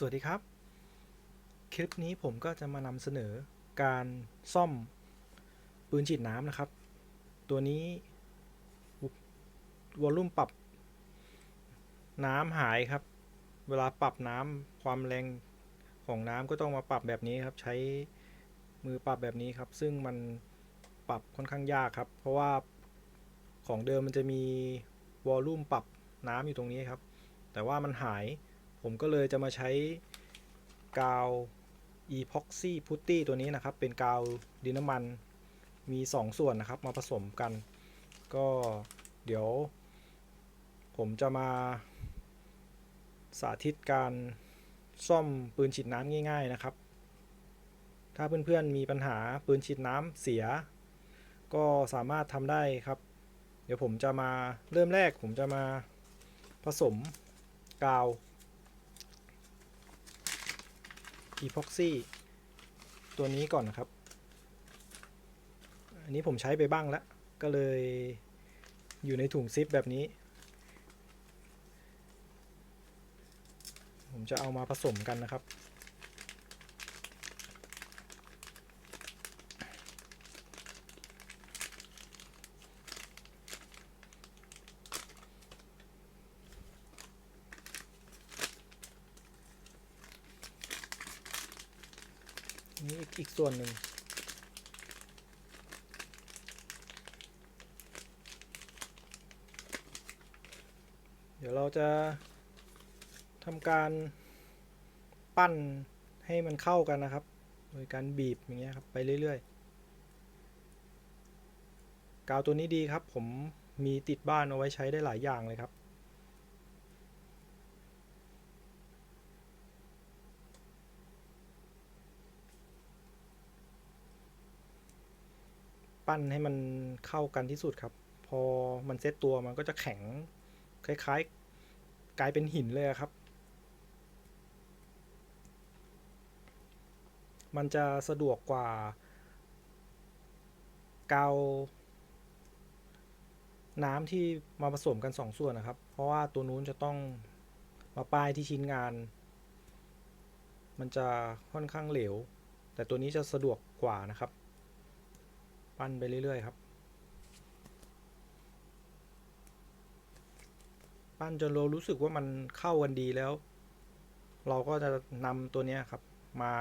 สวัสดีครับ คลิปนี้ผมก็จะมานำเสนอการซ่อมปืนฉีดน้ำนะครับ ตัวนี้วอลลุ่มปรับน้ำหายครับ เวลาปรับน้ำความแรงของน้ำก็ต้องมาปรับแบบนี้ครับ ใช้มือปรับแบบนี้ครับ ซึ่งมันปรับค่อนข้างยากครับ เพราะว่าของเดิมมันจะมีวอลลุ่มปรับน้ำอยู่ตรงนี้ครับ แต่ว่ามันหาย ผมก็เลยจะมาใช้กาว epoxy putty ตัวนี้นะครับ เป็นกาวดินน้ำมันมี 2 ส่วนนะครับ มาผสมกัน ก็เดี๋ยว ผมจะมา สาธิตการซ่อมปืนฉีดน้ำง่าย ๆนะครับ ถ้าเพื่อนๆมีปัญหาปืนฉีดน้ำเสีย ก็สามารถทำได้ครับ เดี๋ยวผมจะมาเริ่มแรกผมจะมาผสมกาว epoxy ตัวนี้ก่อนนะครับ อันนี้ผมใช้ไปบ้างแล้ว ก็เลยอยู่ในถุงซิปแบบนี้ ผมจะเอามาผสมกันนะครับ อีกอีกส่วนหนึ่งเดี๋ยวเราจะทำการปั้นให้มันเข้ากันนะครับ โดยการบีบอย่างเงี้ยครับไปเรื่อยๆ กาวตัวนี้ดีครับ ผมมีติดบ้านเอาไว้ใช้ได้หลายอย่างเลยครับ ปั้นให้มันเข้ากันที่สุดครับ พอมันเซตตัวมันก็จะแข็งคล้ายๆ กลายเป็นหินเลยครับ มันจะสะดวกกว่ากาวน้ำที่มาผสมกันสองส่วนนะครับ เพราะว่าตัวนู้นจะต้องมาป้ายที่ชิ้นงาน มันจะค่อนข้างเหลว แต่ตัวนี้จะสะดวกกว่านะครับ ปั้นไปเรื่อยๆครับ ปั้นจนเรารู้สึกว่ามันเข้ากันดีแล้ว เราก็จะนำตัวนี้ครับมา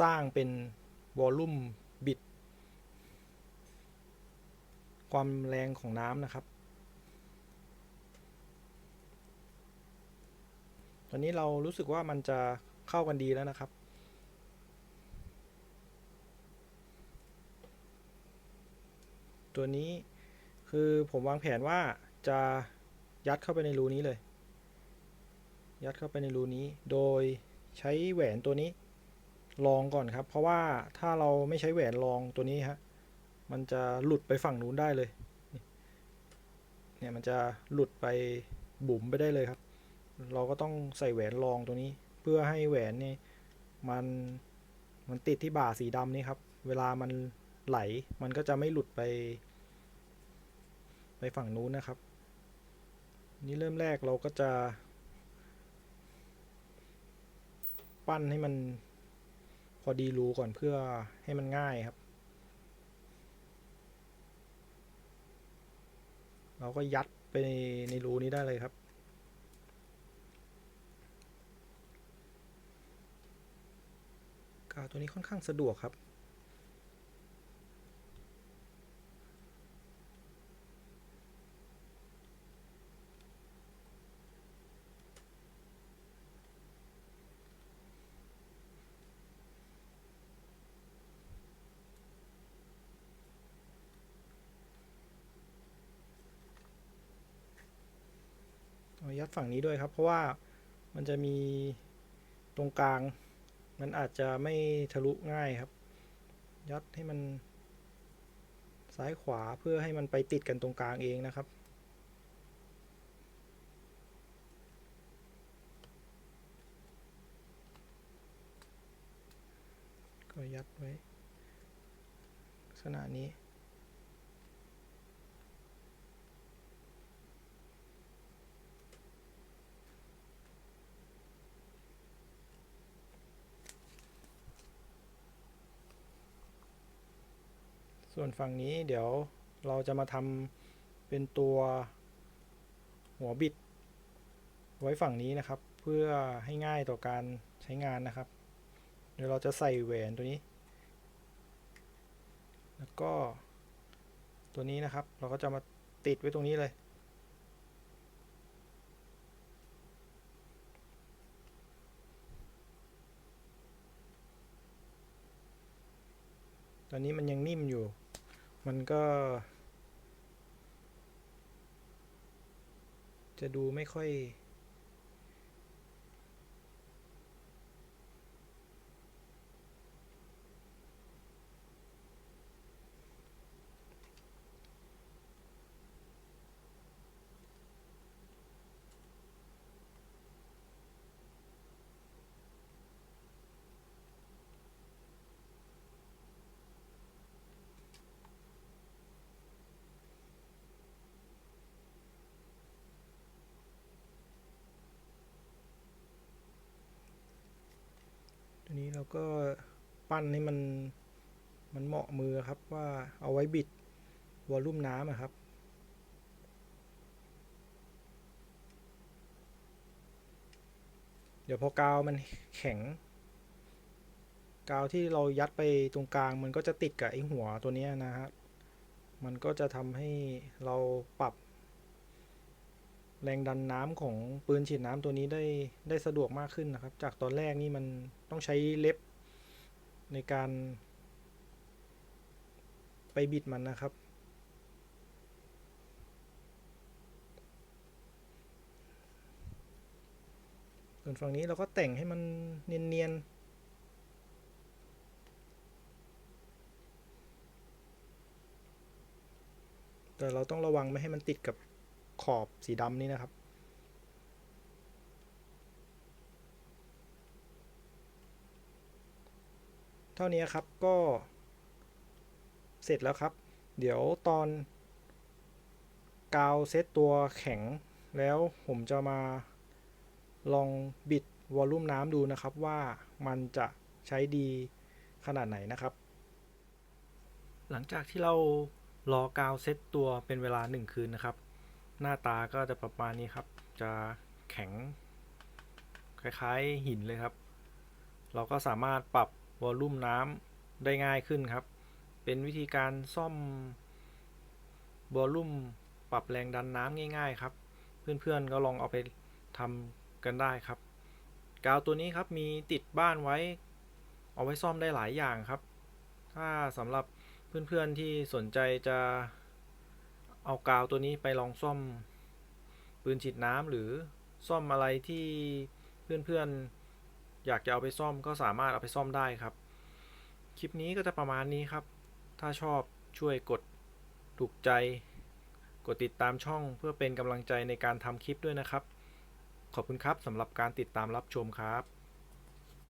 สร้างเป็นวอลลุ่มบิดความแรงของน้ำนะครับ ตอนนี้เรารู้สึกว่ามันจะเข้ากันดีแล้วนะครับ ตัวนี้ คือผมวางแผนว่าจะยัดเข้าไปในรูนี้เลย ยัดเข้าไปในรูนี้ โดยใช้แหวนตัวนี้ลองก่อนครับ เพราะว่าถ้าเราไม่ใช้แหวนลองตัวนี้ฮะ มันจะหลุดไปฝั่งนู้นได้เลย เนี่ยมันจะหลุดไปบุ๋มไปได้เลยครับ เราก็ต้องใส่แหวนรองตัวนี้ เพื่อให้แหวนนี่มันมันติดที่บ่าสีดำนี่ครับ เวลามันไหลมันก็จะไม่หลุดไป ไปฝั่งนู้นนะครับ นี่เริ่มแรกเราก็จะ ปั้นให้มันพอดีรูก่อนเพื่อให้มันง่ายครับ เราก็ยัดไปในในรูนี้ได้เลยครับกาวตัวนี้ค่อนข้างสะดวกครับ ยัดฝั่งนี้ด้วยครับ เพราะว่ามันจะมีตรงกลาง มันอาจจะไม่ทะลุง่ายครับ ยัดให้มันซ้ายขวาเพื่อให้มันไปติดกันตรงกลางเองนะครับ ก็ยัดไว้ลักษณะนี้ ส่วนฝั่งนี้เดี๋ยวเราจะมาทำเป็นตัวหัวบิด ไว้ฝั่งนี้นะครับ เพื่อให้ง่ายต่อการใช้งานนะครับ เดี๋ยวเราจะใส่แหวนตัวนี้ แล้วก็ตัวนี้นะครับ เราก็จะมาติดไว้ตรงนี้เลย ตอนนี้มันยังนิ่มอยู่ มันก็ จะดูไม่ค่อย นี้เราก็ปั้นให้มันมันเหมาะมือครับว่าเอาไว้บิดวอลลุ่มน้ำครับ เดี๋ยวพอกาวมันแข็ง กาวที่เรายัดไปตรงกลางมันก็จะติดกับไอ้หัวตัวนี้นะฮะมันก็จะทำให้เราปรับ แรงดันน้ำของปืนฉีดน้ำตัวนี้ได้ได้สะดวกมากขึ้นนะครับ จากตอนแรกนี่มันต้องใช้เล็บในการไปบิดมันนะครับ ส่วนฝั่งนี้เราก็แต่งให้มันเนียนๆแต่เราต้องระวังไม่ให้มันติดกับ ขอบสีดำนี่นะครับ เท่านี้ครับก็เสร็จแล้วครับ เดี๋ยวตอนกาวเซตตัวแข็งแล้วผมจะมาลองบิดวอลลุ่มน้ำดูนะครับว่ามันจะใช้ดีขนาดไหนนะครับ หลังจากที่เรารอกาวเซตตัวเป็นเวลา 1 คืนนะครับ หน้าตาก็จะประมาณนี้ครับ จะแข็ง คล้ายๆหินเลยครับ เราก็สามารถปรับวอลลุ่มน้ำได้ง่ายขึ้นครับ เป็นวิธีการซ่อมวอลลุ่มปรับแรงดันน้ำง่าย ๆ ครับ เพื่อนๆก็ลองเอาไปทำกันได้ครับ กาวตัวนี้ครับมีติดบ้านไว้ เอาไว้ซ่อมได้หลายอย่างครับ ถ้าสำหรับเพื่อนๆที่สนใจจะ เอากาวตัวนี้ไปลองซ่อมปืนฉีดน้ำหรือซ่อมอะไรที่เพื่อนๆอยากจะเอาไปซ่อมก็สามารถเอาไปซ่อมได้ครับ คลิปนี้ก็จะประมาณนี้ครับ ถ้าชอบช่วยกดถูกใจ กดติดตามช่องเพื่อเป็นกำลังใจในการทำคลิปด้วยนะครับ ขอบคุณครับสำหรับการติดตามรับชมครับ